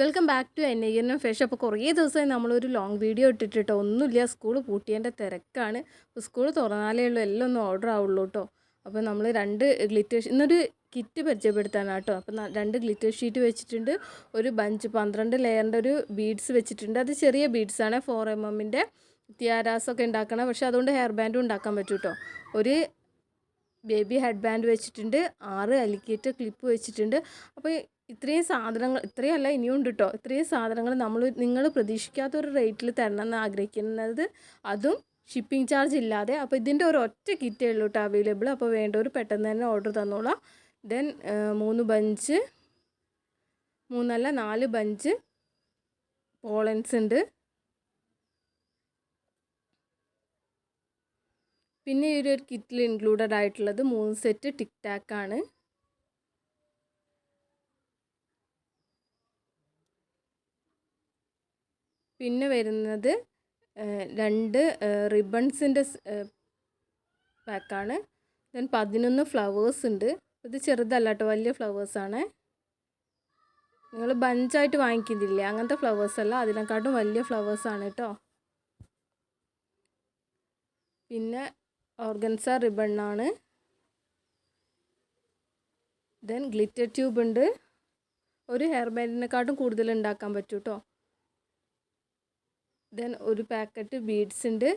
Welcome back to N M ഫേഷ് അപ്പോൾ കുറേ ദിവസമായി നമ്മളൊരു ലോങ് വീഡിയോ ഇട്ടിട്ടോ ഒന്നുമില്ല. സ്കൂൾ പൂട്ടിയതിന്റെ തിരക്കാണ്. അപ്പോൾ സ്കൂൾ തുറന്നാലേ ഉള്ളൂ. എല്ലാം ഒന്ന് ഓർഡർ ആവുള്ളൂ കേട്ടോ അപ്പോൾ നമ്മൾ രണ്ട് ഗ്ലിറ്റർ ഇന്നൊരു കിറ്റ് പരിചയപ്പെടുത്താനാണ് കേട്ടോ അപ്പോൾ രണ്ട് ഗ്ലിറ്റർ ഷീറ്റ് വെച്ചിട്ടുണ്ട്. ഒരു ബഞ്ച് പന്ത്രണ്ട് ലെയറിന്റെ ഒരു ബീഡ്സ് വെച്ചിട്ടുണ്ട്. അത് ചെറിയ ബീഡ്സ് ആണ്. ഫോർ എം എമ്മിന്റെ തിയാരാസൊക്കെ ഉണ്ടാക്കണം. പക്ഷേ അതുകൊണ്ട് ഹെയർ ബാൻഡും ഉണ്ടാക്കാൻ പറ്റും കേട്ടോ ഒരു ബേബി ഹെഡ് ബാൻഡ് വെച്ചിട്ടുണ്ട്. ആറ് അലിക്കേറ്റ് ക്ലിപ്പ് വെച്ചിട്ടുണ്ട്. അപ്പോൾ ഇത്രയും സാധനങ്ങൾ ഇത്രയും അല്ല ഇനിയും ഉണ്ട് കേട്ടോ ഇത്രയും സാധനങ്ങൾ നമ്മൾ നിങ്ങൾ പ്രതീക്ഷിക്കാത്ത ഒരു റേറ്റിൽ എന്ന് ആഗ്രഹിക്കുന്നത് അതും ഷിപ്പിംഗ് ചാർജ് ഇല്ലാതെ. അപ്പോൾ ഇതിന്റെ ഒരു ഒറ്റ കിറ്റേ ഉള്ളൂ കേട്ടോ അവൈലബിൾ അപ്പോൾ വേണ്ടവർ പെട്ടെന്ന് തന്നെ ഓർഡർ തന്നോളാം. ദെൻ മൂന്ന് ബഞ്ച് മൂന്നല്ല നാല് ബഞ്ച് പോളൻസ് ഉണ്ട്. പിന്നെ ഈ ഒരു കിറ്റിൽ ഇൻക്ലൂഡഡ് ആയിട്ടുള്ളത് മൂന്ന് സെറ്റ് ടിക് ടാക്ക് പിന്നെ വരുന്നത് രണ്ട് റിബൺസിന്റെ പാക്കാണ്. ദെൻ പതിനൊന്ന് ഫ്ലവേഴ്സ് ഉണ്ട്. ഇത് ചെറുതല്ല കേട്ടോ വലിയ ഫ്ലവേഴ്സാണ്. നിങ്ങൾ ബഞ്ചായിട്ട് വാങ്ങിക്കുന്നില്ലേ? അങ്ങനത്തെ ഫ്ലവേഴ്സ് അല്ല അതിനെക്കാട്ടും വലിയ ഫ്ലവേഴ്സാണ് കേട്ടോ പിന്നെ ഓർഗൻസ റിബണ്ണാണ്. ദെൻ ഗ്ലിറ്റർ ട്യൂബ് ഉണ്ട്. ഒരു ഹെയർ ബാൻഡിനെക്കാട്ടും കൂടുതൽ ഉണ്ടാക്കാൻ പറ്റും കേട്ടോ ദെൻ ഒരു പാക്കറ്റ് ബീഡ്സ് ഉണ്ട്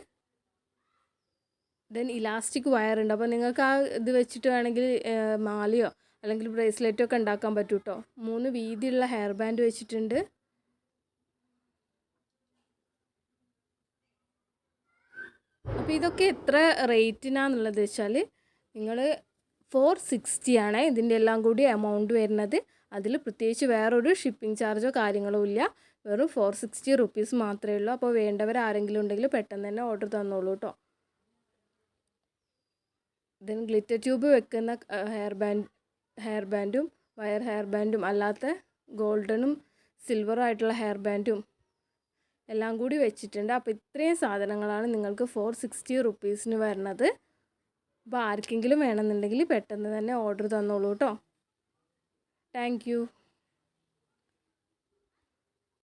ദെൻ ഇലാസ്റ്റിക് വയർ ഉണ്ട് അപ്പോൾ നിങ്ങൾക്ക് ആ ഇത് വെച്ചിട്ട് വേണമെങ്കിൽ മാലയോ അല്ലെങ്കിൽ ബ്രേസ്ലെറ്റോ ഒക്കെ ഉണ്ടാക്കാൻ പറ്റും കേട്ടോ മൂന്ന് വീതിയുള്ള ഹെയർ ബാൻഡ് വെച്ചിട്ടുണ്ട്. അപ്പോൾ ഇതൊക്കെ എത്ര റേറ്റിനാന്നുള്ളത് വെച്ചാൽ നിങ്ങൾ ഫോർ സിക്സ്റ്റി ആണ് ഇതിന്റെ എല്ലാം കൂടി എമൗണ്ട് വരുന്നത്. അതിൽ പ്രത്യേകിച്ച് വേറൊരു ഷിപ്പിംഗ് ചാർജോ കാര്യങ്ങളോ ഇല്ല. വെറും ഫോർ സിക്സ്റ്റി റുപ്പീസ് മാത്രമേ ഉള്ളൂ. അപ്പോൾ വേണ്ടവർ ആരെങ്കിലും ഉണ്ടെങ്കിൽ പെട്ടെന്ന് തന്നെ ഓർഡർ തന്നോളൂ കേട്ടോ ദെൻ ഗ്ലിറ്റർ ട്യൂബ് വെക്കുന്ന ഹെയർ ബാൻഡ് ഹെയർ ബാൻഡും വയർ ഹെയർ ബാൻഡും അല്ലാത്ത ഗോൾഡനും സിൽവറും ആയിട്ടുള്ള ഹെയർ ബാൻഡും എല്ലാം കൂടി വെച്ചിട്ടുണ്ട്. അപ്പോൾ ഇത്രയും സാധനങ്ങളാണ് നിങ്ങൾക്ക് ഫോർ സിക്സ്റ്റി റുപ്പീസിന് വരുന്നത്. അപ്പോൾ ആർക്കെങ്കിലും വേണമെന്നുണ്ടെങ്കിൽ പെട്ടെന്ന് തന്നെ ഓർഡർ തന്നോളൂ കേട്ടോ ಥ್ಯಾಂಕ್ ಯು